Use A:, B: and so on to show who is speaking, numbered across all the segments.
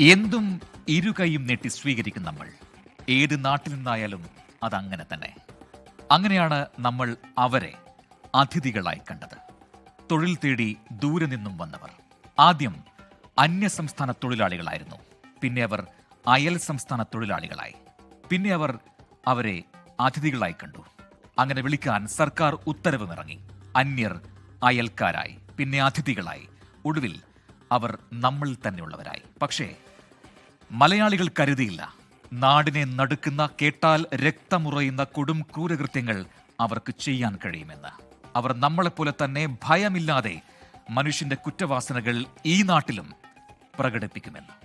A: എന്തും ഇരുകൈയും നീട്ടി സ്വീകരിക്കും നമ്മൾ. ഏത് നാട്ടിൽ നിന്നായാലും അതങ്ങനെ തന്നെ. അങ്ങനെയാണ് നമ്മൾ അവരെ അതിഥികളായി കണ്ടത്. തൊഴിൽ തേടി ദൂരെ നിന്നും വന്നവർ. ആദ്യം അന്യസംസ്ഥാന തൊഴിലാളികളായിരുന്നു. പിന്നെ അവർ അയൽ സംസ്ഥാന തൊഴിലാളികളായി. പിന്നെ അവർ അവരെ അതിഥികളായി കണ്ടു. അങ്ങനെ വിളിക്കാൻ സർക്കാർ ഉത്തരവുമിറങ്ങി. അന്യർ അയൽക്കാരായി പിന്നെ അതിഥികളായി. ഒടുവിൽ അവർ നമ്മൾ തന്നെയുള്ളവരായി പക്ഷേ മലയാളികൾ കരുതിയില്ല. നാടിനെ നടുക്കുന്ന കേട്ടാൽ രക്തമുറയുന്ന കൊടും ക്രൂരകൃത്യങ്ങൾ അവർക്ക് ചെയ്യാൻ കഴിയുമെന്ന്. അവർ നമ്മളെപ്പോലെ തന്നെ ഭയമില്ലാതെ മനുഷ്യന്റെ കുറ്റവാസനകൾ ഈ നാട്ടിലും പ്രകടിപ്പിക്കുമെന്ന്.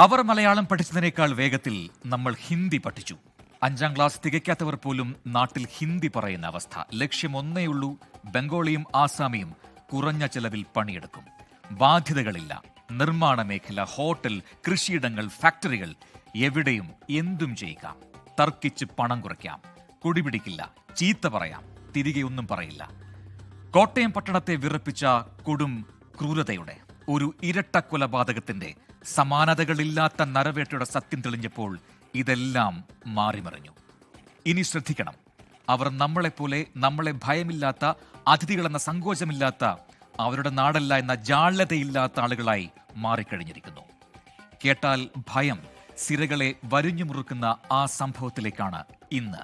A: അവർ മലയാളം പഠിച്ചതിനേക്കാൾ വേഗത്തിൽ നമ്മൾ ഹിന്ദി പഠിച്ചു. അഞ്ചാം ക്ലാസ് തികയ്ക്കാത്തവർ പോലും നാട്ടിൽ ഹിന്ദി പറയുന്ന അവസ്ഥ. ലക്ഷ്യം ഒന്നേയുള്ളൂ ബംഗാളിയും ആസാമിയും കുറഞ്ഞ ചെലവിൽ പണിയെടുക്കും. ബാധ്യതകളില്ല നിർമ്മാണ മേഖല ഹോട്ടൽ കൃഷിയിടങ്ങൾ ഫാക്ടറികൾ എവിടെയും എന്തും ചെയ്യുക. തർക്കിച്ച് പണം കുറയ്ക്കാം കുടിപിടിക്കില്ല ചീത്ത പറയാം തിരികെ ഒന്നും പറയില്ല. കോട്ടയം പട്ടണത്തെ വിറപ്പിച്ച കൊടും ക്രൂരതയുടെ ഒരു ഇരട്ട കൊലപാതകത്തിന്റെ സമാനതകളില്ലാത്ത നരവേട്ടയുടെ സത്യം തെളിഞ്ഞപ്പോൾ ഇതെല്ലാം മാറിമറിഞ്ഞു. ഇനി ശ്രദ്ധിക്കണം. അവർ നമ്മളെപ്പോലെ നമ്മളെ ഭയമില്ലാത്ത അതിഥികളെന്ന സങ്കോചമില്ലാത്ത അവരുടെ നാടല്ല എന്ന ജാള്യതയില്ലാത്ത ആളുകളായി മാറിക്കഴിഞ്ഞിരിക്കുന്നു. കേട്ടാൽ ഭയം സിരകളെ വരിഞ്ഞു മുറുക്കുന്ന ആ സംഭവത്തിലേക്കാണ് ഇന്ന്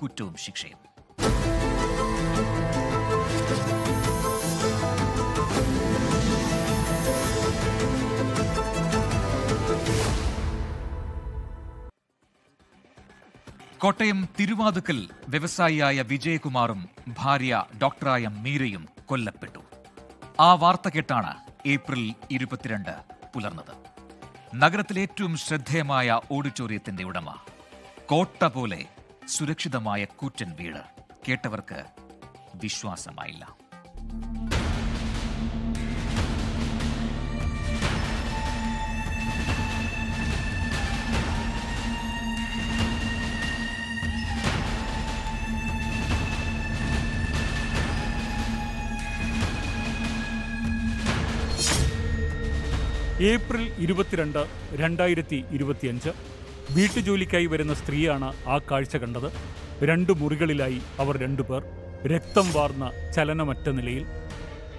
A: കുറ്റവും ശിക്ഷയും. കോട്ടയം തിരുവാതുക്കൽ വ്യവസായിയായ വിജയകുമാറും ഭാര്യ ഡോക്ടറായ മീരയും കൊല്ലപ്പെട്ടു. ആ വാർത്ത കേട്ടാണ് ഏപ്രിൽ ഇരുപത്തിരണ്ട് പുലർന്നത്. നഗരത്തിലെ ഏറ്റവും ശ്രദ്ധേയമായ ഓഡിറ്റോറിയത്തിന്റെ ഉടമ. കോട്ട പോലെ സുരക്ഷിതമായ കൂറ്റൻ വീട് കേട്ടവർക്ക് വിശ്വാസമായില്ല.
B: ഏപ്രിൽ ഇരുപത്തിരണ്ട് രണ്ടായിരത്തി ഇരുപത്തിയഞ്ച്. വീട്ടുജോലിക്കായി വരുന്ന സ്ത്രീയാണ് ആ കാഴ്ച കണ്ടത്. രണ്ട് മുറികളിലായി അവർ രണ്ടുപേർ രക്തം വാർന്ന ചലനമറ്റ നിലയിൽ.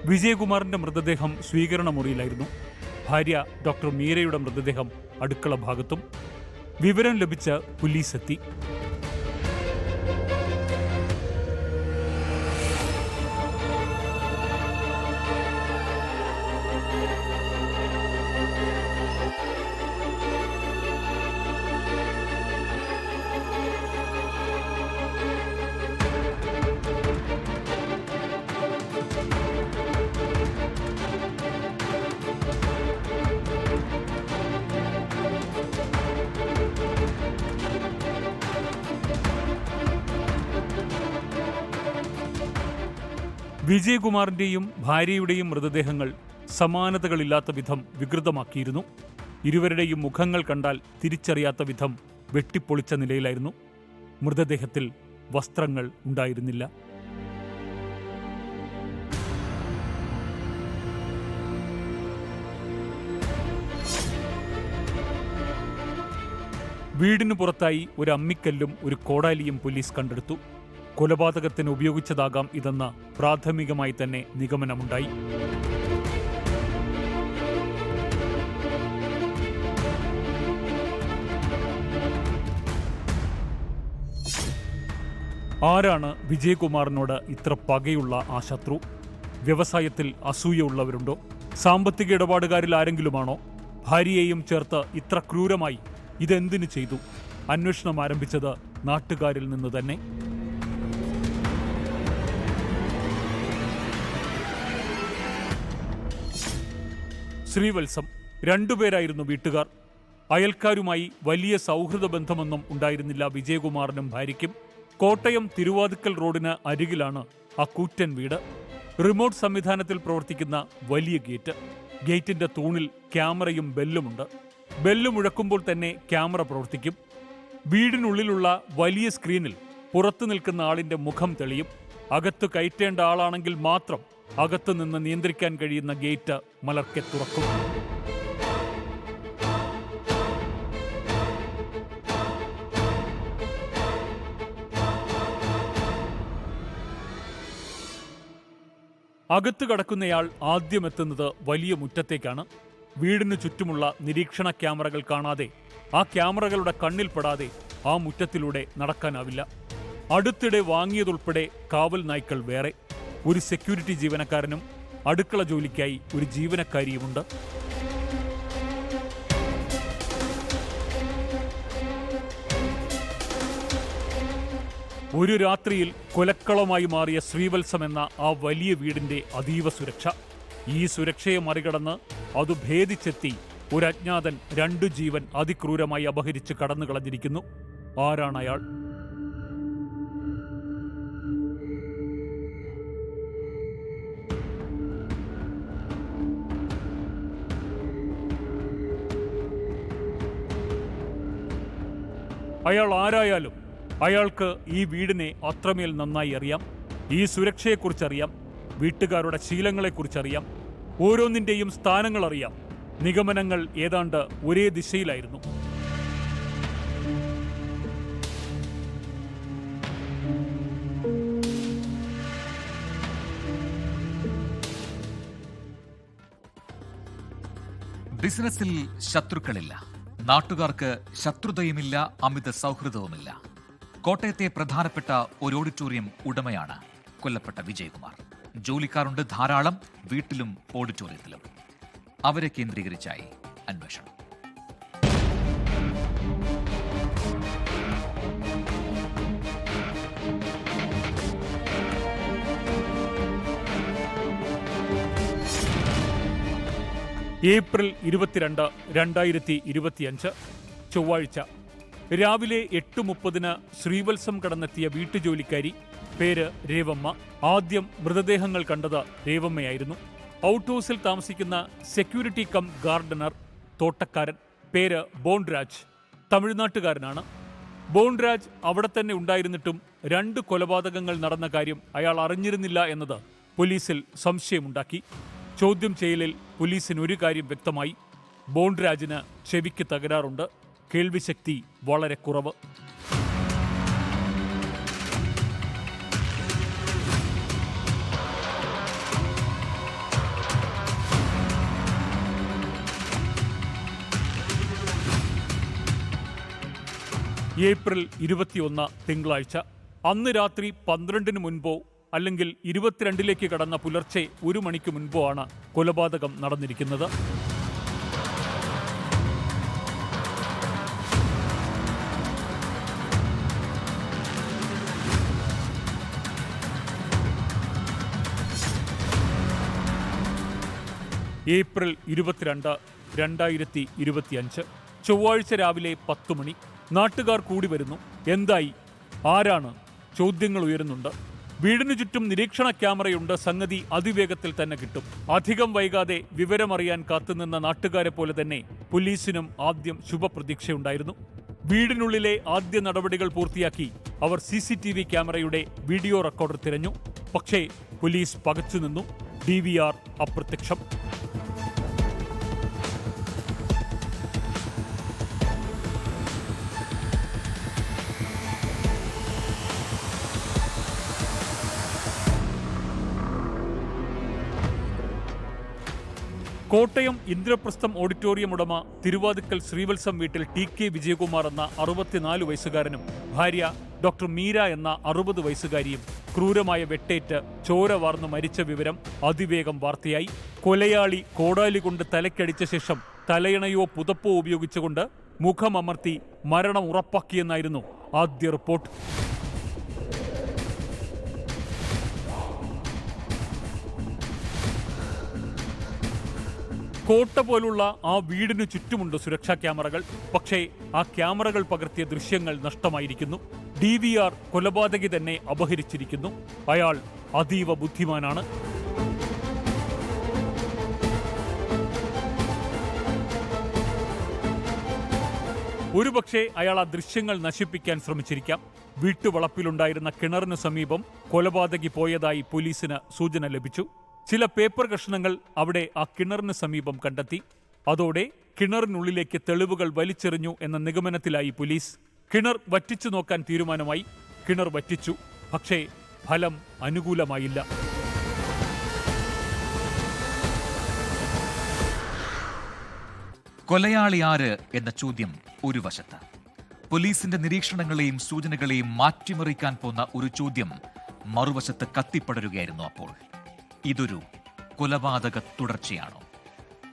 B: വിജയകുമാറിന്റെ മൃതദേഹം സ്വീകരണ മുറിയിലായിരുന്നു. ഭാര്യ ഡോക്ടർ മീരയുടെ മൃതദേഹം അടുക്കള ഭാഗത്തും. വിവരം ലഭിച്ച പോലീസ് എത്തി. വിജയകുമാറിന്റെയും ഭാര്യയുടെയും മൃതദേഹങ്ങൾ സമാനതകളില്ലാത്ത വിധം വികൃതമാക്കിയിരുന്നു. ഇരുവരുടെയും മുഖങ്ങൾ കണ്ടാൽ തിരിച്ചറിയാത്ത വിധം വെട്ടിപ്പൊളിച്ച നിലയിലായിരുന്നു. മൃതദേഹത്തിൽ വസ്ത്രങ്ങൾ ഉണ്ടായിരുന്നില്ല. വീടിനു പുറത്തായി ഒരു അമ്മിക്കല്ലും ഒരു കോടാലിയും പോലീസ് കണ്ടെടുത്തു. കൊലപാതകത്തിന് ഉപയോഗിച്ചതാകാം ഇതെന്ന് പ്രാഥമികമായി തന്നെ നിഗമനമുണ്ടായി. ആരാണ് വിജയകുമാറിനോട് ഇത്ര പകയുള്ള ആ ശത്രു? വ്യവസായത്തിൽ അസൂയുള്ളവരുണ്ടോ സാമ്പത്തിക ഇടപാടുകാരിൽ ആരെങ്കിലുമാണോ? ഭാര്യയെയും ചേർത്ത് ഇത്ര ക്രൂരമായി ഇതെന്തിനു ചെയ്തു? അന്വേഷണം ആരംഭിച്ചത് നാട്ടുകാരിൽ നിന്ന് തന്നെ. ശ്രീവത്സം രണ്ടുപേരായിരുന്നു വീട്ടുകാർ. അയൽക്കാരുമായി വലിയ സൗഹൃദ ബന്ധമൊന്നും ഉണ്ടായിരുന്നില്ല വിജയകുമാറിനും ഭാര്യയ്ക്കും. കോട്ടയം തിരുവാതുക്കൽ റോഡിന് അരികിലാണ് ആ കൂറ്റൻ വീട്. റിമോട്ട് സംവിധാനത്തിൽ പ്രവർത്തിക്കുന്ന വലിയ ഗേറ്റ്. ഗേറ്റിന്റെ തൂണിൽ ക്യാമറയും ബെല്ലുമുണ്ട്. ബെല്ല് മുഴക്കുമ്പോൾ തന്നെ ക്യാമറ പ്രവർത്തിക്കും. വീടിനുള്ളിലുള്ള വലിയ സ്ക്രീനിൽ പുറത്തു നിൽക്കുന്ന ആളിന്റെ മുഖം തെളിയും. അകത്ത് കയറ്റേണ്ട ആളാണെങ്കിൽ മാത്രം അകത്തു നിന്ന് നിയന്ത്രിക്കാൻ കഴിയുന്ന ഗേറ്റ് മലർക്കെ തുറക്കും. അകത്ത് കടക്കുന്നയാൾ ആദ്യം എത്തുന്നത് വലിയ മുറ്റത്തേക്കാണ്. വീടിനു ചുറ്റുമുള്ള നിരീക്ഷണ ക്യാമറകൾ കാണാതെ ആ ക്യാമറകളുടെ കണ്ണിൽപ്പെടാതെ ആ മുറ്റത്തിലൂടെ നടക്കാനാവില്ല. അടുത്തിടെ വാങ്ങിയതുൾപ്പെടെ കാവൽ നായ്ക്കൾ വേറെ. ഒരു സെക്യൂരിറ്റി ജീവനക്കാരനും അടുക്കള ജോലിക്കായി ഒരു ജീവനക്കാരിയുമുണ്ട്. ഒരു രാത്രിയിൽ കൊലക്കളമായി മാറിയ ശ്രീവത്സം എന്ന ആ വലിയ വീടിന്റെ അതീവ സുരക്ഷ. ഈ സുരക്ഷയെ മറികടന്ന് അത് ഭേദിച്ചെത്തി ഒരു അജ്ഞാതൻ രണ്ടു ജീവൻ അതിക്രൂരമായി അപഹരിച്ച് കടന്നു കളഞ്ഞിരിക്കുന്നു ആരാണ് അയാൾ അയാൾ ആരായാലും അയാൾക്ക് ഈ വീടിനെ അത്രമേൽ നന്നായി അറിയാം. ഈ സുരക്ഷയെക്കുറിച്ചറിയാം. വീട്ടുകാരുടെ ശീലങ്ങളെക്കുറിച്ചറിയാം. ഓരോന്നിന്റെയും സ്ഥാനങ്ങൾ അറിയാം നിഗമനങ്ങൾ ഏതാണ്ട് ഒരേ ദിശയിലായിരുന്നു.
A: ബിസിനസ്സിൽ ശത്രുക്കളില്ല. നാട്ടുകാർക്ക് ശത്രുതയുമില്ല അമിത സൗഹൃദവുമില്ല. കോട്ടയത്തെ പ്രധാനപ്പെട്ട ഒരു ഓഡിറ്റോറിയം ഉടമയാണ് കൊല്ലപ്പെട്ട വിജയകുമാർ. ജോലിക്കാരുണ്ട് ധാരാളം വീട്ടിലും ഓഡിറ്റോറിയത്തിലും. അവരെ കേന്ദ്രീകരിച്ചായി അന്വേഷണം.
B: ഏപ്രിൽ ഇരുപത്തിരണ്ട് രണ്ടായിരത്തി ഇരുപത്തിയഞ്ച് ചൊവ്വാഴ്ച. രാവിലെ എട്ട് മുപ്പതിന് ശ്രീവത്സം കടന്നെത്തിയ വീട്ടുജോലിക്കാരി പേര് രേവമ്മ. ആദ്യം മൃതദേഹങ്ങൾ കണ്ടത് രേവമ്മയായിരുന്നു. ഔട്ട് ഹൗസിൽ താമസിക്കുന്ന സെക്യൂരിറ്റി കം ഗാർഡനർ തോട്ടക്കാരൻ പേര് ബോൺരാജ് തമിഴ്നാട്ടുകാരനാണ്. ബോൺരാജ് അവിടെ തന്നെ ഉണ്ടായിരുന്നിട്ടും രണ്ട് കൊലപാതകങ്ങൾ നടന്ന കാര്യം അയാൾ അറിഞ്ഞിരുന്നില്ല എന്നത് പോലീസിൽ സംശയമുണ്ടാക്കി. ചോദ്യം ചെയ്യലിൽ പോലീസിന് ഒരു കാര്യം വ്യക്തമായി. ബോൺരാജിന് ചെവിക്ക് തകരാറുണ്ട്. കേൾവിശക്തി വളരെ കുറവ്. ഏപ്രിൽ ഇരുപത്തിയൊന്ന് തിങ്കളാഴ്ച. അന്ന് രാത്രി പന്ത്രണ്ടിന് മുൻപോ അല്ലെങ്കിൽ ഇരുപത്തിരണ്ടിലേക്ക് കടന്ന പുലർച്ചെ ഒരു മണിക്ക് മുൻപോ ആണ് കൊലപാതകം നടന്നിരിക്കുന്നത്. ഏപ്രിൽ ഇരുപത്തിരണ്ട് രണ്ടായിരത്തി ഇരുപത്തിയഞ്ച് ചൊവ്വാഴ്ച രാവിലെ പത്തു മണി നാട്ടുകാർ കൂടി വരുന്നു. എന്തായി? ആരാണ്? ചോദ്യങ്ങൾ ഉയരുന്നുണ്ട്. വീടിനു ചുറ്റും നിരീക്ഷണ ക്യാമറയുണ്ട്. സംഗതി അതിവേഗത്തിൽ തന്നെ കിട്ടും. അധികം വൈകാതെ വിവരമറിയാൻ കാത്തുനിന്ന നാട്ടുകാരെ പോലെ തന്നെ പോലീസിനും ആദ്യം ശുഭപ്രതീക്ഷയുണ്ടായിരുന്നു. വീടിനുള്ളിലെ ആദ്യ നടപടികൾ പൂർത്തിയാക്കി അവർ സി സി ടി വി ക്യാമറയുടെ വീഡിയോ റെക്കോർഡർ തിരഞ്ഞു. പക്ഷേ പോലീസ് പകച്ചുനിന്നു. ഡി വി ആർ അപ്രത്യക്ഷം. കോട്ടയം ഇന്ദ്രപ്രസ്ഥം ഓഡിറ്റോറിയം ഉടമ തിരുവാതിക്കൽ ശ്രീവത്സം വീട്ടിൽ ടി കെ വിജയകുമാർ എന്ന അറുപത്തിനാല് വയസ്സുകാരനും ഭാര്യ ഡോക്ടർ മീര എന്ന അറുപത് വയസ്സുകാരിയും ക്രൂരമായ വെട്ടേറ്റ് ചോര വാർന്ന് മരിച്ച വിവരം അതിവേഗം വാർത്തയായി. കൊലയാളി കോടാലി കൊണ്ട് തലക്കടിച്ച ശേഷം തലയിണയോ പുതപ്പോ ഉപയോഗിച്ചുകൊണ്ട് മുഖമമർത്തി മരണം ഉറപ്പാക്കിയെന്നായിരുന്നു ആദ്യ റിപ്പോർട്ട്. കോട്ട പോലുള്ള ആ വീടിനു ചുറ്റുമുണ്ട് സുരക്ഷാ ക്യാമറകൾ. പക്ഷേ ആ ക്യാമറകൾ പകർത്തിയ ദൃശ്യങ്ങൾ നഷ്ടമായിരിക്കുന്നു. ഡി വി ആർ കൊലപാതകി തന്നെ അപഹരിച്ചിരിക്കുന്നു. അയാൾ അതീവ ബുദ്ധിമാനാണ്. ഒരുപക്ഷെ അയാൾ ആ ദൃശ്യങ്ങൾ നശിപ്പിക്കാൻ ശ്രമിച്ചിരിക്കാം. വീട്ടുവളപ്പിലുണ്ടായിരുന്ന കിണറിനു സമീപം കൊലപാതകി പോയതായി പോലീസിന് സൂചന ലഭിച്ചു. ചില പേപ്പർ കഷ്ണങ്ങൾ അവിടെ ആ കിണറിന് സമീപം കണ്ടെത്തി. അതോടെ കിണറിനുള്ളിലേക്ക് തെളിവുകൾ വലിച്ചെറിഞ്ഞു എന്ന നിഗമനത്തിലായി പോലീസ്. കിണർ വറ്റിച്ചു നോക്കാൻ തീരുമാനമായി. കിണർ വറ്റിച്ചു. പക്ഷേ ഫലം അനുകൂലമായില്ല.
A: കൊലയാളി ആര് എന്ന ചോദ്യം ഒരു വശത്ത്. പോലീസിന്റെ നിരീക്ഷണങ്ങളെയും സൂചനകളെയും മാറ്റിമറിക്കാൻ പോന്ന ഒരു ചോദ്യം മറുവശത്ത് കത്തിപ്പടരുകയായിരുന്നു അപ്പോൾ. ഇതൊരു കൊലപാതക തുടർച്ചയാണോ?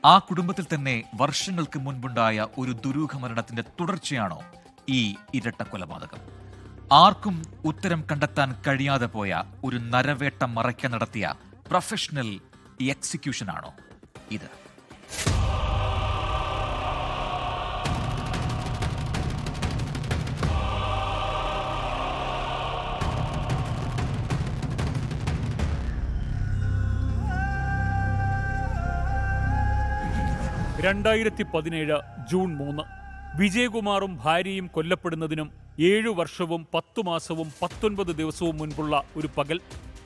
A: ആ കുടുംബത്തിൽ തന്നെ വർഷങ്ങൾക്ക് മുൻപുണ്ടായ ഒരു ദുരൂഹമരണത്തിന്റെ തുടർച്ചയാണോ ഈ ഇരട്ട കൊലപാതകം? ആർക്കും ഉത്തരം കണ്ടെത്താൻ കഴിയാതെ പോയ ഒരു നരവേട്ട മറയ്ക്ക നടത്തിയ പ്രൊഫഷണൽ എക്സിക്യൂഷനാണോ ഇത്?
B: രണ്ടായിരത്തി പതിനേഴ് ജൂൺ മൂന്ന്. വിജയകുമാറും ഭാര്യയും കൊല്ലപ്പെടുന്നതിനും ഏഴു വർഷവും പത്തു മാസവും പത്തൊൻപത് ദിവസവും മുൻപുള്ള ഒരു പകൽ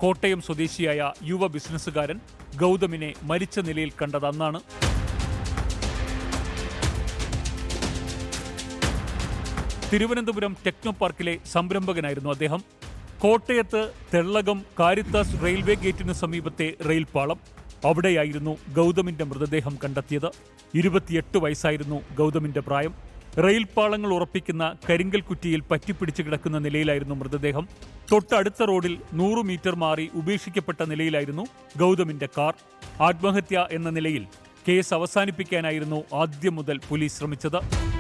B: കോട്ടയം സ്വദേശിയായ യുവ ബിസിനസ്സുകാരൻ ഗൗതമിനെ മരിച്ച നിലയിൽ കണ്ടതന്നാണ് തിരുവനന്തപുരം ടെക്നോ പാർക്കിലെ സംരംഭകനായിരുന്നു അദ്ദേഹം. കോട്ടയത്ത് തെള്ളകം കാരിത്താസ് റെയിൽവേ ഗേറ്റിന് സമീപത്തെ റെയിൽപാളം. അവിടെയായിരുന്നു ഗൗതമിന്റെ മൃതദേഹം കണ്ടെത്തിയത്. ഇരുപത്തിയെട്ട് വയസ്സായിരുന്നു ഗൗതമിന്റെ പ്രായം. റെയിൽപാളങ്ങൾ ഉറപ്പിക്കുന്ന കരിങ്കൽ കുറ്റിയിൽ പറ്റിപ്പിടിച്ച് കിടക്കുന്ന നിലയിലായിരുന്നു മൃതദേഹം. തൊട്ടടുത്ത റോഡിൽ നൂറ് മീറ്റർ മാറി ഉപേക്ഷിക്കപ്പെട്ട നിലയിലായിരുന്നു ഗൗതമിന്റെ കാർ. ആത്മഹത്യ എന്ന നിലയിൽ കേസ് അവസാനിപ്പിക്കാനായിരുന്നു ആദ്യം മുതൽ പോലീസ് ശ്രമിച്ചത്.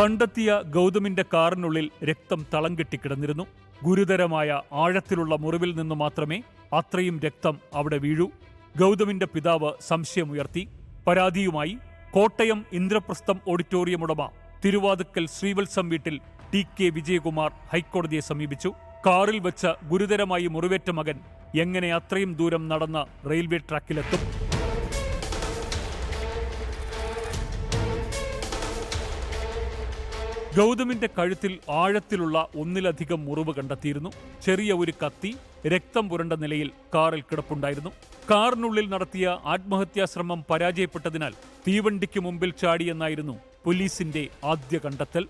B: കണ്ടെത്തിയ ഗൗതമിന്റെ കാറിനുള്ളിൽ രക്തം തളം കെട്ടിക്കിടന്നിരുന്നു ഗുരുതരമായ ആഴത്തിലുള്ള മുറിവിൽ നിന്ന് മാത്രമേ അത്രയും രക്തം അവിടെ വീഴൂ. ഗൗതമിന്റെ പിതാവ് സംശയമുയർത്തി പരാതിയുമായി കോട്ടയം ഇന്ദ്രപ്രസ്ഥം ഓഡിറ്റോറിയം ഉടമ തിരുവാതുക്കൽ ശ്രീവത്സം വീട്ടിൽ ടി കെ വിജയകുമാർ ഹൈക്കോടതിയെ സമീപിച്ചു. കാറിൽ വെച്ച് ഗുരുതരമായി മുറിവേറ്റ മകൻ എങ്ങനെ അത്രയും ദൂരം നടന്ന് റെയിൽവേ ട്രാക്കിലെത്തും? ഗൗതമിന്റെ കഴുത്തിൽ ആഴത്തിലുള്ള ഒന്നിലധികം മുറിവ് കണ്ടെത്തിയിരുന്നു. ചെറിയ ഒരു കത്തി രക്തം പുരണ്ട നിലയിൽ കാറിൽ കിടപ്പുണ്ടായിരുന്നു. കാറിനുള്ളിൽ നടത്തിയ ആത്മഹത്യാ ശ്രമം പരാജയപ്പെട്ടതിനാൽ തീവണ്ടിക്ക് മുമ്പിൽ ചാടിയെന്നായിരുന്നു പോലീസിന്റെ ആദ്യ കണ്ടെത്തൽ.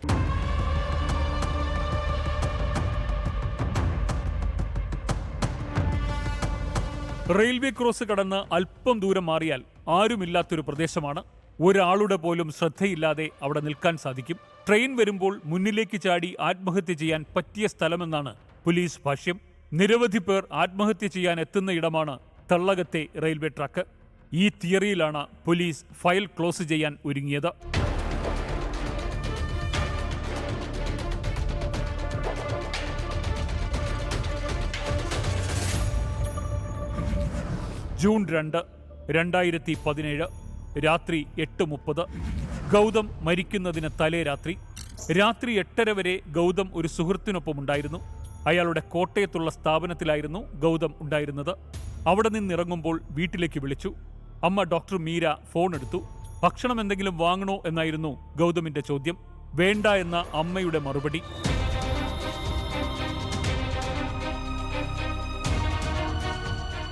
B: റെയിൽവേ ക്രോസ് കടന്ന് അല്പം ദൂരം മാറിയാൽ ആരുമില്ലാത്തൊരു പ്രദേശമാണ്. ഒരാളുടെ പോലും ശ്രദ്ധയില്ലാതെ അവിടെ നിൽക്കാൻ സാധിക്കും. ട്രെയിൻ വരുമ്പോൾ മുന്നിലേക്ക് ചാടി ആത്മഹത്യ ചെയ്യാൻ പറ്റിയ സ്ഥലമെന്നാണ് പോലീസ് ഭാഷ്യം. നിരവധി പേർ ആത്മഹത്യ ചെയ്യാൻ എത്തുന്ന ഇടമാണ് തള്ളകത്തെ റെയിൽവേ ട്രാക്ക്. ഈ തിയറിയിലാണ് പോലീസ് ഫയൽ ക്ലോസ് ചെയ്യാൻ ഒരുങ്ങിയത്. ജൂൺ രണ്ട് രണ്ടായിരത്തി പതിനേഴ്. രാത്രി എട്ട് മുപ്പത്. ഗൗതം മരിക്കുന്നതിന് തലേ രാത്രി. രാത്രി എട്ടര വരെ ഗൗതം ഒരു സുഹൃത്തിനൊപ്പം ഉണ്ടായിരുന്നു അയാളുടെ കോട്ടയത്തുള്ള സ്ഥാപനത്തിലായിരുന്നു ഗൗതം ഉണ്ടായിരുന്നത്. അവിടെ നിന്നിറങ്ങുമ്പോൾ വീട്ടിലേക്ക് വിളിച്ചു. അമ്മ ഡോക്ടർ മീര ഫോൺ എടുത്തു ഭക്ഷണം എന്തെങ്കിലും വാങ്ങണോ എന്നായിരുന്നു ഗൗതമിന്റെ ചോദ്യം. വേണ്ട എന്ന അമ്മയുടെ മറുപടി.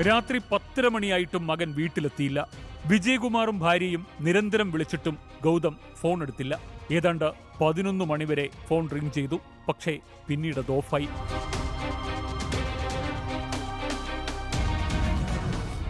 B: രാത്രി പത്തര മണിയായിട്ടും മകൻ വീട്ടിലെത്തിയില്ല. വിജയകുമാറും ഭാര്യയും നിരന്തരം വിളിച്ചിട്ടും ഗൗതം ഫോൺ എടുത്തില്ല. ഏതാണ്ട് പതിനൊന്ന് മണിവരെ ഫോൺ റിംഗ് ചെയ്തു. പക്ഷേ പിന്നീട് അത് ഓഫായി.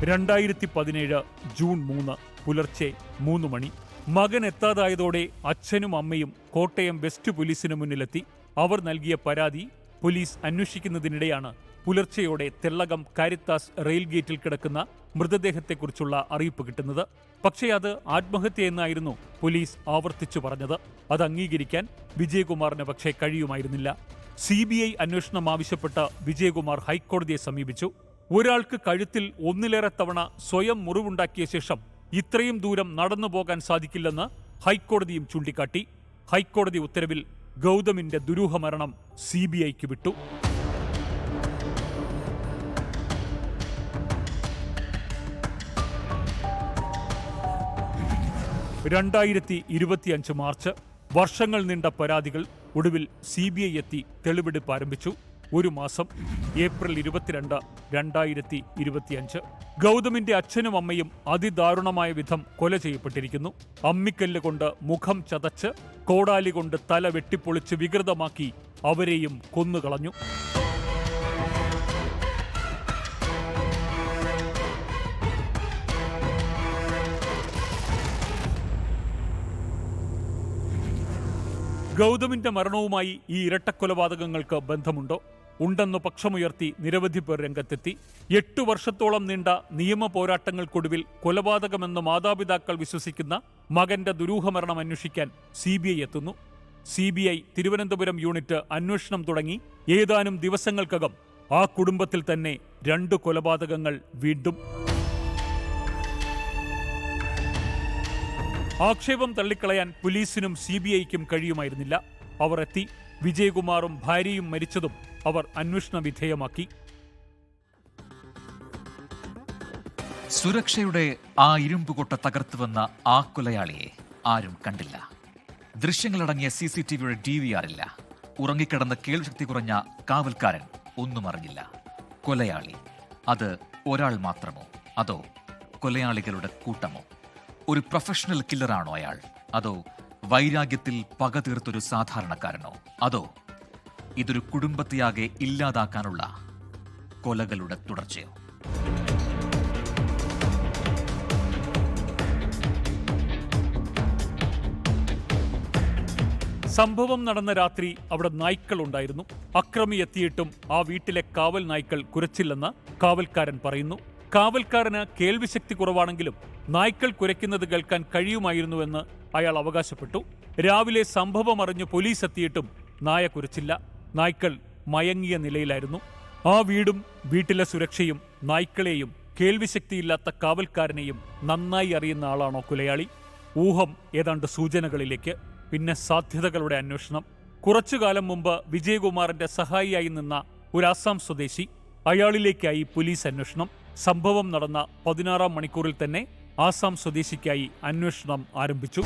B: രണ്ടായിരത്തി പതിനേഴ് ജൂൺ മൂന്ന് പുലർച്ചെ മൂന്ന് മണി. മകൻ എത്താതായതോടെ അച്ഛനും അമ്മയും കോട്ടയം വെസ്റ്റ് പോലീസിന് മുന്നിലെത്തി. അവർ നൽകിയ പരാതി പോലീസ് അന്വേഷിക്കുന്നതിനിടെയാണ് പുലർച്ചെയോടെ തെള്ളകം കാരിത്താസ് റെയിൽ ഗേറ്റിൽ കിടക്കുന്ന മൃതദേഹത്തെക്കുറിച്ചുള്ള അറിയിപ്പ് കിട്ടുന്നത്. പക്ഷേ അത് ആത്മഹത്യയെന്നായിരുന്നു പോലീസ് ആവർത്തിച്ചു പറഞ്ഞത്. അത് അംഗീകരിക്കാൻ വിജയകുമാറിന് പക്ഷേ കഴിയുമായിരുന്നില്ല. സി ബി ഐ അന്വേഷണം ആവശ്യപ്പെട്ട് വിജയകുമാർ ഹൈക്കോടതിയെ സമീപിച്ചു. ഒരാൾക്ക് കഴുത്തിൽ ഒന്നിലേറെ തവണ സ്വയം മുറിവുണ്ടാക്കിയ ശേഷം ഇത്രയും ദൂരം നടന്നു പോകാൻ സാധിക്കില്ലെന്ന് ഹൈക്കോടതിയും ചൂണ്ടിക്കാട്ടി. ഹൈക്കോടതി ഉത്തരവിൽ ഗൗതമിന്റെ ദുരൂഹമരണം സി ബി ഐക്ക് വിട്ടു. രണ്ടായിരത്തി ഇരുപത്തിയഞ്ച് മാർച്ച് വർഷങ്ങൾ നീണ്ട പരാതികൾ ഒടുവിൽ സി ബി ഐ എത്തി തെളിവെടുപ്പ് ആരംഭിച്ചു. ഒരു മാസം ഏപ്രിൽ ഇരുപത്തിരണ്ട് രണ്ടായിരത്തി ഇരുപത്തിയഞ്ച് ഗൗതമിന്റെ അച്ഛനും അമ്മയും അതിദാരുണമായ വിധം കൊല ചെയ്യപ്പെട്ടിരിക്കുന്നു. അമ്മിക്കല്ല് കൊണ്ട് മുഖം ചതച്ച് കോടാലി കൊണ്ട് തല വെട്ടിപ്പൊളിച്ച് വികൃതമാക്കി അവരെയും കൊന്നുകളഞ്ഞു. ഗൗതമിന്റെ മരണവുമായി ഈ ഇരട്ടക്കൊലപാതകങ്ങൾക്ക് ബന്ധമുണ്ടോ? ഉണ്ടെന്ന് പക്ഷമുയർത്തി നിരവധി പേർ രംഗത്തെത്തി. എട്ടു വർഷത്തോളം നീണ്ട നിയമ പോരാട്ടങ്ങൾക്കൊടുവിൽ കൊലപാതകമെന്ന് മാതാപിതാക്കൾ വിശ്വസിക്കുന്ന മകന്റെ ദുരൂഹമരണം അന്വേഷിക്കാൻ സി ബി ഐ എത്തുന്നു. C B I Thiruvananthapuram unit അന്വേഷണം തുടങ്ങി. ഏതാനും ദിവസങ്ങൾക്കകം ആ കുടുംബത്തിൽ തന്നെ രണ്ട് കൊലപാതകങ്ങൾ വീണ്ടും ആക്ഷേപം തള്ളിക്കളയാൻ പോലീസിനും സി ബി ഐക്കും കഴിയുമായിരുന്നില്ല. അവർ എത്തി. വിജയകുമാറും ഭാര്യയും മരിച്ചതും അവർ അന്വേഷണ വിധേയമാക്കി.
A: സുരക്ഷയുടെ ആ ഇരുമ്പുകൊട്ട തകർത്തുവന്ന ആ കൊലയാളിയെ ആരും കണ്ടില്ല. ദൃശ്യങ്ങളടങ്ങിയ സി സി ടി വിയുടെ ഡി വി ആറില്ല ഉറങ്ങിക്കിടന്ന കേൾശക്തി കുറഞ്ഞ കാവൽക്കാരൻ ഒന്നും അറിഞ്ഞില്ല. കൊലയാളി അത് ഒരാൾ മാത്രമോ അതോ കൊലയാളികളുടെ കൂട്ടമോ? ഒരു പ്രൊഫഷണൽ കില്ലറാണോ അയാൾ? അതോ വൈരാഗ്യത്തിൽ പക തീർത്തൊരു സാധാരണക്കാരനോ? അതോ ഇതൊരു കുടുംബത്തെയാകെ ഇല്ലാതാക്കാനുള്ള കൊലകളുടെ തുടർച്ചയോ?
B: സംഭവം നടന്ന രാത്രി അവിടെ നായ്ക്കൾ ഉണ്ടായിരുന്നു. അക്രമി എത്തിയിട്ടും ആ വീട്ടിലെ കാവൽ നായ്ക്കൾ കുരച്ചില്ലെന്ന് കാവൽക്കാരൻ പറയുന്നു. കാവൽക്കാരന് കേൾവിശക്തി കുറവാണെങ്കിലും നായ്ക്കൾ കുരയ്ക്കുന്നത് കേൾക്കാൻ കഴിയുമായിരുന്നുവെന്ന് അയാൾ അവകാശപ്പെട്ടു. രാവിലെ സംഭവം അറിഞ്ഞ് പോലീസ് എത്തിയിട്ടും നായ കുരച്ചില്ല. നായ്ക്കൾ മയങ്ങിയ നിലയിലായിരുന്നു. ആ വീടും വീട്ടിലെ സുരക്ഷയും നായ്ക്കളെയും കേൾവിശക്തിയില്ലാത്ത കാവൽക്കാരനെയും നന്നായി അറിയുന്ന ആളാണോ കൊലയാളി? ഊഹം ഏതാണ്ട് സൂചനകളിലേക്ക്. പിന്നെ സാധ്യതകളുടെ അന്വേഷണം. കുറച്ചു കാലം മുമ്പ് വിജയകുമാറിന്റെ സഹായിയായി നിന്ന ഒരു അസം സ്വദേശി അയാളിലേക്കായി പോലീസ് അന്വേഷണം. സംഭവം നടന്ന പതിനാറാം മണിക്കൂറിൽ തന്നെ ആസാം സ്വദേശിക്കായി അന്വേഷണം ആരംഭിച്ചു.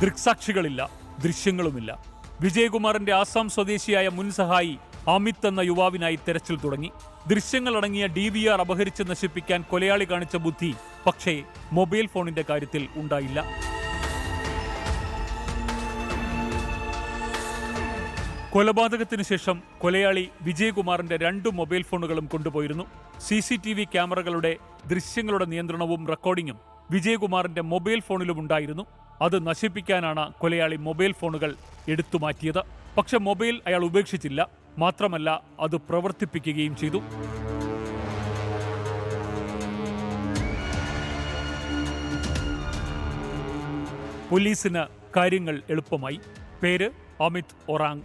B: ദൃക്സാക്ഷികളില്ല ദൃശ്യങ്ങളുമില്ല. വിജയകുമാറിന്റെ ആസാം സ്വദേശിയായ മുൻ സഹായി അമിത് എന്ന യുവാവിനായി തെരച്ചിൽ തുടങ്ങി. ദൃശ്യങ്ങളടങ്ങിയ ഡി വി ആർ അപഹരിച്ച് നശിപ്പിക്കാൻ കൊലയാളി കാണിച്ച ബുദ്ധി പക്ഷേ മൊബൈൽ ഫോണിന്റെ കാര്യത്തിൽ ഉണ്ടായില്ല. കൊലപാതകത്തിന് ശേഷം കൊലയാളി വിജയകുമാറിന്റെ രണ്ട് മൊബൈൽ ഫോണുകളും കൊണ്ടുപോയിരുന്നു. സി സി ടി വി ക്യാമറകളുടെ ദൃശ്യങ്ങളുടെ നിയന്ത്രണവും റെക്കോർഡിങ്ങും വിജയകുമാറിന്റെ മൊബൈൽ ഫോണിലും ഉണ്ടായിരുന്നു. അത് നശിപ്പിക്കാനാണ് കൊലയാളി മൊബൈൽ ഫോണുകൾ എടുത്തു മാറ്റിയത്. പക്ഷെ മൊബൈൽ അയാൾ ഉപേക്ഷിച്ചില്ല. മാത്രമല്ല അത് പ്രവർത്തിപ്പിക്കുകയും ചെയ്തു. പോലീസിന് കാര്യങ്ങൾ എളുപ്പമായി. പേര് അമിത് ഒറാങ്.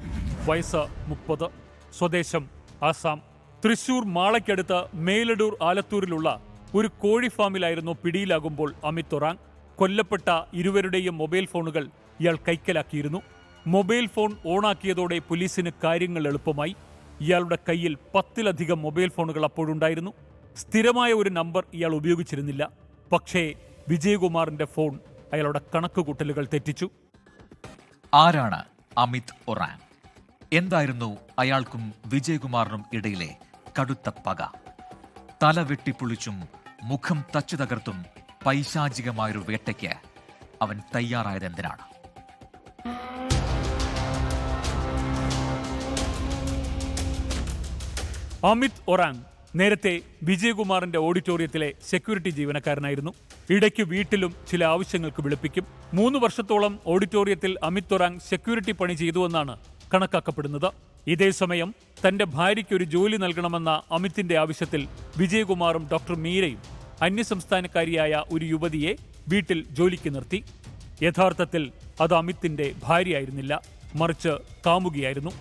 B: വയസ്സ് മുപ്പത്. സ്വദേശം ആസാം. തൃശൂർ മാളയ്ക്കടുത്ത് മേലടൂർ ആലത്തൂരിലുള്ള ഒരു കോഴി ഫാമിലായിരുന്നു പിടിയിലാകുമ്പോൾ അമിത് ഒറാങ് കൊല്ലപ്പെട്ട ഇരുവരുടെയും മൊബൈൽ ഫോണുകൾ ഇയാൾ കൈക്കലാക്കിയിരുന്നു. മൊബൈൽ ഫോൺ ഓണാക്കിയതോടെ പോലീസിന് കാര്യങ്ങൾ എളുപ്പമായി. ഇയാളുടെ കയ്യിൽ പത്തിലധികം മൊബൈൽ ഫോണുകൾ അപ്പോഴുണ്ടായിരുന്നു. സ്ഥിരമായ ഒരു നമ്പർ ഇയാൾ ഉപയോഗിച്ചിരുന്നില്ല. പക്ഷേ വിജയകുമാറിന്റെ ഫോൺ അയാളുടെ കണക്കുകൂട്ടലുകൾ തെറ്റിച്ചു.
A: ആരാണ് അമിത് ഒറാൻ എന്തായിരുന്നു അയാൾക്കും വിജയകുമാറിനും ഇടയിലെ കടുത്ത പക? തല വെട്ടിപ്പൊളിച്ചും മുഖം തച്ചു തകർത്തും പൈശാചികമായൊരു വേട്ടയ്ക്ക് അവൻ തയ്യാറായത് എന്തിനാണ്?
B: അമിത് ഒറാങ് നേരത്തെ വിജയകുമാറിന്റെ ഓഡിറ്റോറിയത്തിലെ സെക്യൂരിറ്റി ജീവനക്കാരനായിരുന്നു. ഇടയ്ക്ക് വീട്ടിലും ചില ആവശ്യങ്ങൾക്ക് വിളിപ്പിക്കും. മൂന്ന് വർഷത്തോളം ഓഡിറ്റോറിയത്തിൽ അമിത് ഒറാങ് സെക്യൂരിറ്റി പണി ചെയ്തുവെന്നാണ് കണക്കാക്കപ്പെടുന്നത്. ഇതേസമയം തന്റെ ഭാര്യയ്ക്ക് ഒരു ജോലി നൽകണമെന്ന അമിത്തിന്റെ ആവശ്യത്തിൽ വിജയകുമാറും ഡോക്ടർ മീരയും അന്യസംസ്ഥാനക്കാരിയായ ഒരു യുവതിയെ വീട്ടിൽ ജോലിക്ക് നിർത്തി. യഥാർത്ഥത്തിൽ അത് അമിത്തിന്റെ ഭാര്യയായിരുന്നില്ല മറിച്ച് കാമുകിയായിരുന്നു.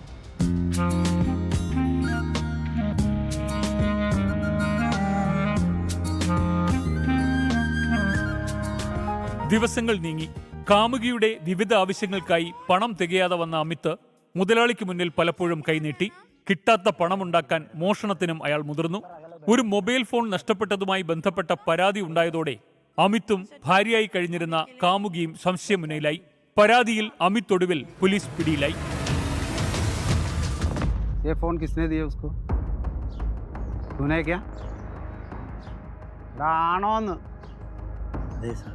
B: ദിവസങ്ങൾ നീങ്ങി. കാമുകിയുടെ വിവിധ ആവശ്യങ്ങൾക്കായി പണം തികയാതെ വന്ന അമിത് മുതലാളിക്ക് മുന്നിൽ പലപ്പോഴും കൈനീട്ടി കിട്ടാത്ത പണമുണ്ടാക്കാൻ മോഷണത്തിനും അയാൾ മുതിർന്നു ഒരു മൊബൈൽ ഫോൺ നഷ്ടപ്പെട്ടതുമായി ബന്ധപ്പെട്ട പരാതി ഉണ്ടായതോടെ അമിത്തും ഭാര്യയായി കഴിഞ്ഞിരുന്ന കാമുകിയും സംശയമുനയിലായി പരാതിയിൽ അമിത് ഒടുവിൽ പോലീസ് പിടിയിലായി
C: ये फ़ोन किसने दिया उसको तूने क्या ആണോന്ന് അതെ സാർ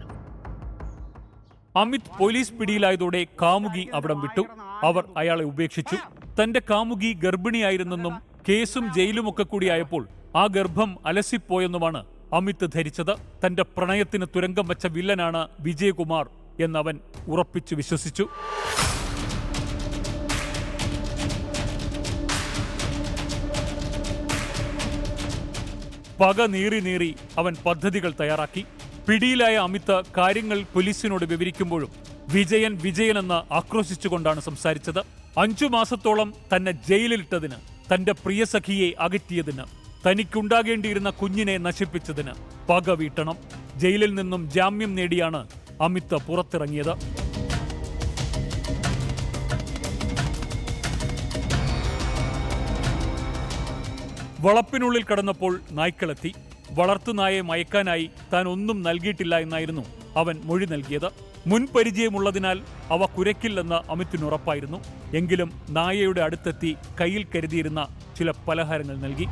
B: അമിത് പോലീസ് പിടിയിലായതോടെ കാമുകി അവിടം വിട്ടു അവർ അയാളെ ഉപേക്ഷിച്ചു. തന്റെ കാമുകി ഗർഭിണിയായിരുന്നെന്നും കേസും ജയിലുമൊക്കെ കൂടിയായപ്പോൾ ആ ഗർഭം അലസിപ്പോയെന്നുമാണ് അമിത് ധരിച്ചത്. തന്റെ പ്രണയത്തിന് തുരങ്കം വച്ച വില്ലനാണ് വിജയകുമാർ എന്നവൻ ഉറപ്പിച്ചു വിശ്വസിച്ചു. പക നീറി നീറി അവൻ പദ്ധതികൾ തയ്യാറാക്കി. പിടിയിലായ അമിത് കാര്യങ്ങൾ പോലീസിനോട് വിവരിക്കുമ്പോഴും വിജയൻ വിജയനെന്ന് ആക്രോശിച്ചുകൊണ്ടാണ് സംസാരിച്ചത്. അഞ്ചു മാസത്തോളം തന്നെ ജയിലിലിട്ടതിന് തന്റെ പ്രിയ സഖിയെ അകറ്റിയതിന് തനിക്കുണ്ടാകേണ്ടിയിരുന്ന കുഞ്ഞിനെ നശിപ്പിച്ചതിന് പക വീട്ടണം. ജയിലിൽ നിന്നും ജാമ്യം നേടിയാണ് അമിത് പുറത്തിറങ്ങിയത്. വളപ്പിനുള്ളിൽ കടന്നപ്പോൾ നായ്ക്കളെത്തി. വളർത്തുനായെ മയക്കാനായി താൻ ഒന്നും നൽകിയിട്ടില്ല എന്നായിരുന്നു അവൻ മൊഴി നൽകിയത്. മുൻപരിചയമുള്ളതിനാൽ അവ കുരയ്ക്കില്ലെന്ന് അമിത്തിനുറപ്പായിരുന്നു എങ്കിലും നായയുടെ അടുത്തെത്തി കയ്യിൽ കരുതിയിരുന്ന ചില പലഹാരങ്ങൾ നൽകി.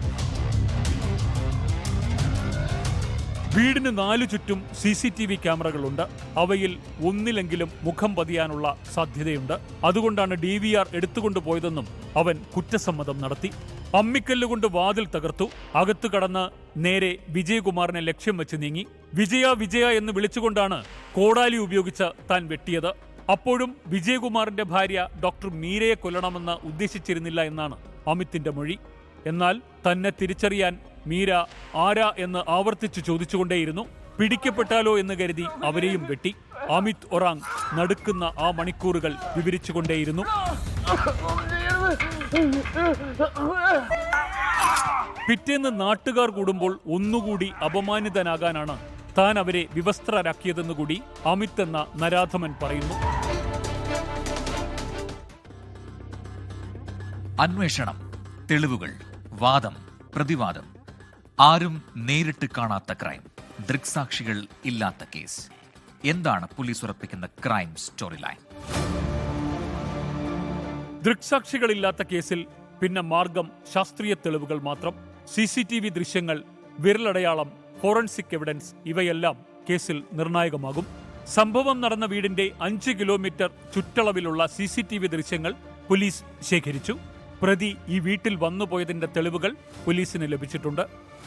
B: വീടിന് നാലു ചുറ്റും സി സി ടി വി ക്യാമറകളുണ്ട്. അവയിൽ ഒന്നിലെങ്കിലും മുഖം പതിയാനുള്ള സാധ്യതയുണ്ട്. അതുകൊണ്ടാണ് ഡി വി ആർ എടുത്തുകൊണ്ടുപോയതെന്നും അവൻ കുറ്റസമ്മതം നടത്തി. അമ്മിക്കല്ലുകൊണ്ട് വാതിൽ തകർത്തു. അകത്തു കടന്ന് നേരെ വിജയകുമാറിനെ ലക്ഷ്യം വെച്ച് നീങ്ങി. വിജയ വിജയ എന്ന് വിളിച്ചുകൊണ്ടാണ് കോടാലി ഉപയോഗിച്ച് താൻ വെട്ടിയത്. അപ്പോഴും വിജയകുമാറിന്റെ ഭാര്യ ഡോക്ടർ മീരയെ കൊല്ലണമെന്ന് ഉദ്ദേശിച്ചിരുന്നില്ല എന്നാണ് അമിത്തിന്റെ മൊഴി. എന്നാൽ തന്നെ തിരിച്ചറിയാൻ മീര ആരാ എന്ന് ആവർത്തിച്ചു ചോദിച്ചുകൊണ്ടേയിരുന്നു. പിടിക്കപ്പെട്ടാലോ എന്ന് കരുതി അവരെയും വെട്ടി. അമിത് ഒറാങ് നടുക്കുന്ന ആ മണിക്കൂറുകൾ വിവരിച്ചുകൊണ്ടേയിരുന്നു. പിറ്റേന്ന് നാട്ടുകാർ കൂടുമ്പോൾ ഒന്നുകൂടി അപമാനിതനാകാനാണ് താൻ അവരെ വിവസ്ത്രരാക്കിയതെന്ന് കൂടി അമിത് എന്ന നരാധമൻ പറയുന്നു.
A: അന്വേഷണം തെളിവുകൾ വാദം പ്രതിവാദം. ആരും നേരിട്ട് കാണാത്ത ക്രൈം. ദൃക്സാക്ഷികൾ ഇല്ലാത്ത കേസ്. എന്താണ് പോലീസ് ഉറപ്പിക്കുന്ന ക്രൈം സ്റ്റോറി ലൈൻ
B: ദൃക്സാക്ഷികളില്ലാത്ത കേസിൽ പിന്നെ മാർഗം ശാസ്ത്രീയ തെളിവുകൾ മാത്രം. സി സി ടി വി ദൃശ്യങ്ങൾ വിരലടയാളം ഫോറൻസിക് എവിഡൻസ് ഇവയെല്ലാം കേസിൽ നിർണായകമാകും. സംഭവം നടന്ന വീടിന്റെ അഞ്ച് കിലോമീറ്റർ ചുറ്റളവിലുള്ള സി സി ടി വി ദൃശ്യങ്ങൾ പോലീസ് ശേഖരിച്ചു. പ്രതി ഈ വീട്ടിൽ വന്നുപോയതിന്റെ തെളിവുകൾ പോലീസിന് ലഭിച്ചിട്ടുണ്ട്.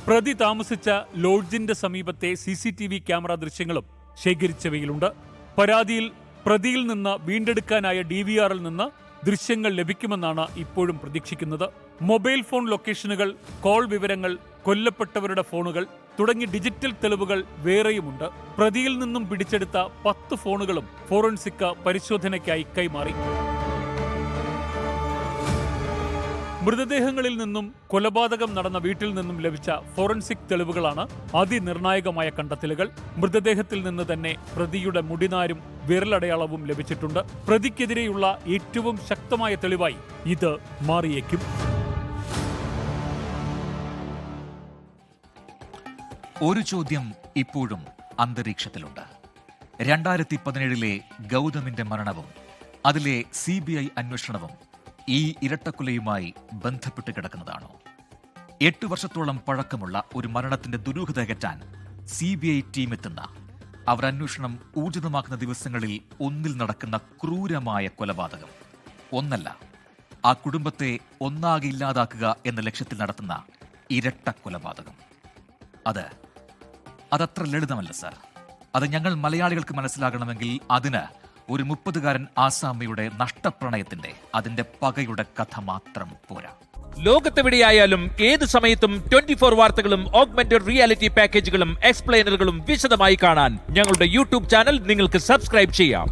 B: പ്രതി താമസിച്ച ലോഡ്ജിന്റെ സമീപത്തെ C C T V camera ദൃശ്യങ്ങളും ശേഖരിച്ചവയിലുണ്ട്. പരാതിയിൽ പ്രതിയിൽ നിന്ന് വീണ്ടെടുക്കാനായ ഡി വി ആറിൽ നിന്ന് ദൃശ്യങ്ങൾ ലഭിക്കുമെന്നാണ് ഇപ്പോഴും പ്രതീക്ഷിക്കുന്നത്. മൊബൈൽ ഫോൺ ലൊക്കേഷനുകൾ കോൾ വിവരങ്ങൾ കൊല്ലപ്പെട്ടവരുടെ ഫോണുകൾ തുടങ്ങി ഡിജിറ്റൽ തെളിവുകൾ വേറെയുമുണ്ട്. പ്രതിയിൽ നിന്നും പിടിച്ചെടുത്ത പത്ത് ഫോണുകളും ഫോറൻസിക് പരിശോധനയ്ക്കായി കൈമാറി. മൃതദേഹങ്ങളിൽ നിന്നും കൊലപാതകം നടന്ന വീട്ടിൽ നിന്നും ലഭിച്ച ഫോറൻസിക് തെളിവുകളാണ് അതിനിർണായകമായ കണ്ടെത്തലുകൾ. മൃതദേഹത്തിൽ നിന്ന് തന്നെ പ്രതിയുടെ മുടിനാരും വിരലടയാളവും ലഭിച്ചിട്ടുണ്ട്. പ്രതിക്കെതിരെയുള്ള ഏറ്റവും ശക്തമായ തെളിവായി ഇത് മാറിയേക്കും.
A: ഒരു ചോദ്യം ഇപ്പോഴും അന്തരീക്ഷത്തിലുണ്ട്. രണ്ടായിരത്തി പതിനേഴിലെ ഗൗതമിന്റെ മരണവും അതിലെ സി ബി ഐ അന്വേഷണവും ഈ ഇരട്ടക്കൊലയുമായി ബന്ധപ്പെട്ട് കിടക്കുന്നതാണോ? എട്ട് വർഷത്തോളം പഴക്കമുള്ള ഒരു മരണത്തിന്റെ ദുരൂഹത അകറ്റാൻ സി ബി ഐ ടീം എത്തുന്ന അവർ അന്വേഷണം ഊർജിതമാക്കുന്ന ദിവസങ്ങളിൽ ഒന്നിൽ നടക്കുന്ന ക്രൂരമായ കൊലപാതകം. ഒന്നല്ല ആ കുടുംബത്തെ ഒന്നാകെ ഇല്ലാതാക്കുക എന്ന ലക്ഷ്യത്തിൽ നടത്തുന്ന ഇരട്ട കൊലപാതകം അത് അതത്ര ലളിതമല്ല സർ. അത് ഞങ്ങൾ മലയാളികൾക്ക് മനസ്സിലാകണമെങ്കിൽ അതിന് ഒരു മുപ്പതുകാരൻ ആസാമിയുടെ നഷ്ടപ്രണയത്തിന്റെ അതിന്റെ പകയുടെ കഥ മാത്രം പോരാ.
D: ലോകത്തെവിടെയായാലും ഏത് സമയത്തും ട്വന്റി ഫോർ വാർത്തകളും ഓഗ്മെന്റഡ് റിയാലിറ്റി പാക്കേജുകളും എക്സ്പ്ലെയിനറുകളും വിശദമായി കാണാൻ ഞങ്ങളുടെ യൂട്യൂബ് ചാനൽ നിങ്ങൾക്ക് സബ്സ്ക്രൈബ് ചെയ്യാം.